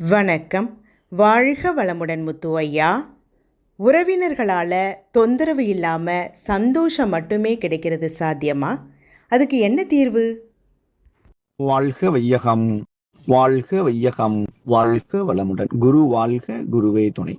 வணக்கம். வாழ்க வளமுடன் முத்து ஐயா உறவினர்களால் தொந்தரவு இல்லாமல் சந்தோஷம் மட்டுமே கிடைக்கிறது சாத்தியமா? அதுக்கு என்ன தீர்வு? வாழ்க வையகம். வாழ்க வையகம். வாழ்க வளமுடன். குரு வாழ்க குருவே துணை.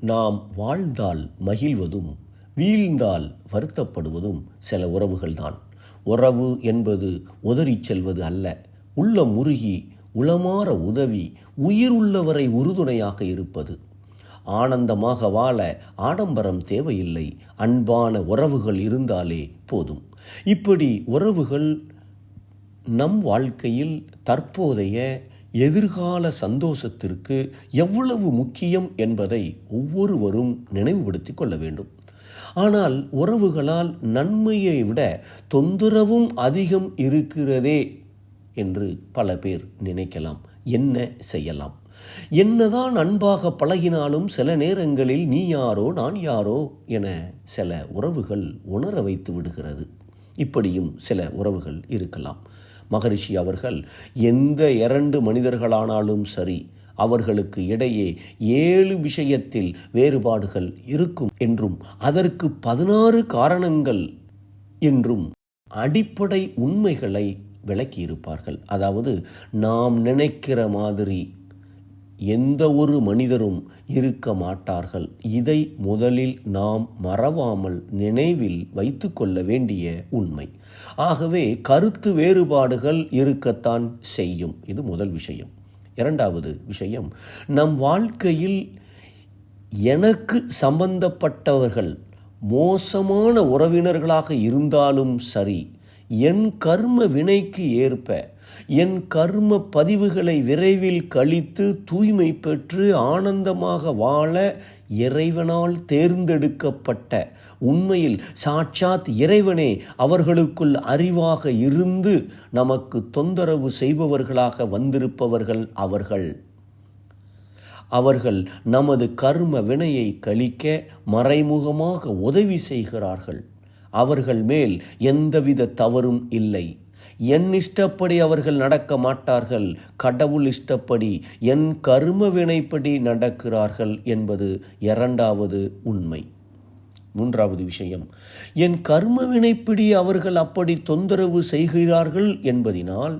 நாம் வாழ்ந்தால் மகிழ்வதும் வீழ்ந்தால் வருத்தப்படுவதும் சில உறவுகள்தான். உறவு என்பது உதறிச் செல்வது அல்ல உள்ளம் முருகி உளமாற உதவி உயிர் உள்ளவரை உறுதுணையாக இருப்பது. ஆனந்தமாக வாழ ஆடம்பரம் தேவையில்லை. அன்பான உறவுகள் இருந்தாலே போதும். இப்படி உறவுகள் நம் வாழ்க்கையில் தற்போதைய எதிர்கால சந்தோஷத்திற்கு எவ்வளவு முக்கியம் என்பதை ஒவ்வொருவரும் நினைவுபடுத்திக் கொள்ள வேண்டும். ஆனால் உறவுகளால் நன்மையை விட தொந்தரவும் அதிகம் இருக்கிறதே என்று பல பேர் நினைக்கலாம். என்ன செய்யலாம்? என்னதான் அன்பாக பழகினாலும் சில நேரங்களில் நீ யாரோ நான் யாரோ என சில உறவுகள் உணர வைத்து விடுகிறது. இப்படியும் சில உறவுகள் இருக்கலாம். மகரிஷி அவர்கள் எந்த இரண்டு மனிதர்களானாலும் சரி அவர்களுக்கு இடையே ஏழு விஷயத்தில் வேறுபாடுகள் இருக்கும் என்றும் அதற்கு பதினாறு காரணங்கள் என்றும் அடிப்படை உண்மைகளை விளக்கியிருப்பார்கள். அதாவது நாம் நினைக்கிற மாதிரி எந்த ஒரு மனிதரும் இருக்க மாட்டார்கள். இதை முதலில் நாம் மறவாமல் நினைவில் வைத்துக்கொள்ள வேண்டிய உண்மை. ஆகவே கருத்து வேறுபாடுகள் இருக்கத்தான் செய்யும். இது முதல் விஷயம். இரண்டாவது விஷயம் நம் வாழ்க்கையில் எனக்கு சம்பந்தப்பட்டவர்கள் மோசமான உறவினர்களாக இருந்தாலும் சரி என் கர்ம வினைக்கு ஏற்ப என் கர்ம பதிவுகளை விரைவில் கழித்து தூய்மை பெற்று ஆனந்தமாக வாழ இறைவனால் தேர்ந்தெடுக்கப்பட்ட உண்மையில் சாட்சாத் இறைவனே அவர்களுக்குள் அறிவாக இருந்து நமக்கு தொந்தரவு செய்பவர்களாக வந்திருப்பவர்கள் அவர்கள். அவர்கள் நமது கர்ம வினையை கழிக்க மறைமுகமாக உதவி செய்கிறார்கள். அவர்கள் மேல் எந்தவித தவறும் இல்லை. என் இஷ்டப்படி அவர்கள் நடக்க மாட்டார்கள் கடவுள் இஷ்டப்படி என் கரும வினைப்படி நடக்கிறார்கள் என்பது இரண்டாவது உண்மை. மூன்றாவது விஷயம் என் கர்ம வினைப்படி அவர்கள் அப்படி தொந்தரவு செய்கிறார்கள் என்பதினால்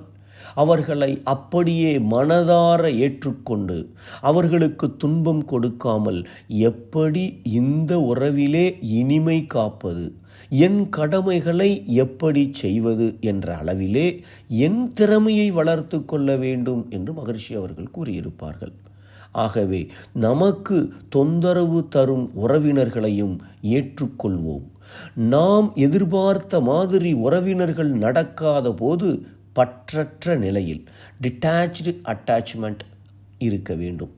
அவர்களை அப்படியே மனதார ஏற்றுக்கொண்டு அவர்களுக்கு துன்பம் கொடுக்காமல் எப்படி இந்த உறவிலே இனிமை காப்பது? என் கடமைகளை எப்படி செய்வது என்ற அளவிலே என் திறமையை வளர்த்து கொள்ள வேண்டும் என்று மகர்ஷி அவர்கள் கூறியிருப்பார்கள். ஆகவே நமக்கு தொந்தரவு தரும் உறவினர்களையும் ஏற்றுக்கொள்வோம். நாம் எதிர்பார்த்த மாதிரி உறவினர்கள் நடக்காத போது பற்றற்ற நிலையில் டிட்டாச்டு அட்டாச்மெண்ட் இருக்க வேண்டும்.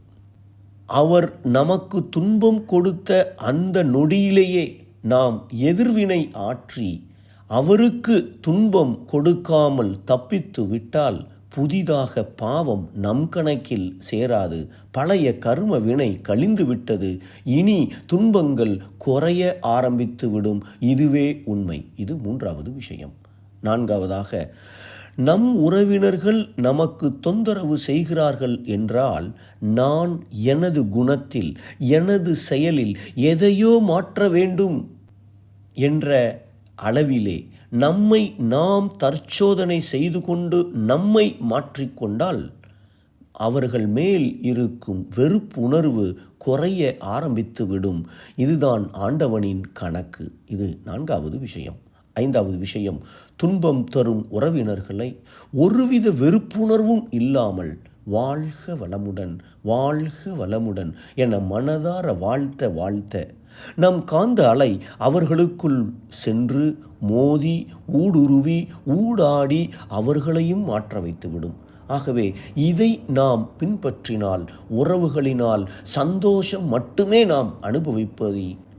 அவர் நமக்கு துன்பம் கொடுத்த அந்த நொடியிலேயே நாம் எதிர்வினை ஆற்றி அவருக்கு துன்பம் கொடுக்காமல் தப்பித்து விட்டால் புதிதாக பாவம் நம் கணக்கில் சேராது. பழைய கர்ம வினை கழிந்து விட்டது. இனி துன்பங்கள் குறைய ஆரம்பித்துவிடும் இதுவே உண்மை. இது மூன்றாவது விஷயம். நான்காவதாக நம் உறவினர்கள் நமக்கு தொந்தரவு செய்கிறார்கள் என்றால் நான் எனது குணத்தில் எனது செயலில் எதையோ மாற்ற வேண்டும் என்ற அளவிலே நம்மை நாம் தற்சோதனை செய்து கொண்டு நம்மை மாற்றிக்கொண்டால் அவர்கள் மேல் இருக்கும் வெறுப்புணர்வு குறைய ஆரம்பித்துவிடும். இதுதான் ஆண்டவனின் கணக்கு. இது நான்காவது விஷயம். ஐந்தாவது விஷயம் துன்பம் தரும் உறவினர்களை ஒருவித வெறுப்புணர்வும் இல்லாமல் வாழ்க வளமுடன் வாழ்க வளமுடன் என மனதார வாழ்த்த வாழ்த்த நம் காந்த அலை அவர்களுக்குள் சென்று மோதி ஊடுருவி ஊடாடி அவர்களையும் மாற்ற வைத்துவிடும். ஆகவே இதை நாம் பின்பற்றினால் உறவுகளினால் சந்தோஷம் மட்டுமே நாம் அனுபவிப்பதை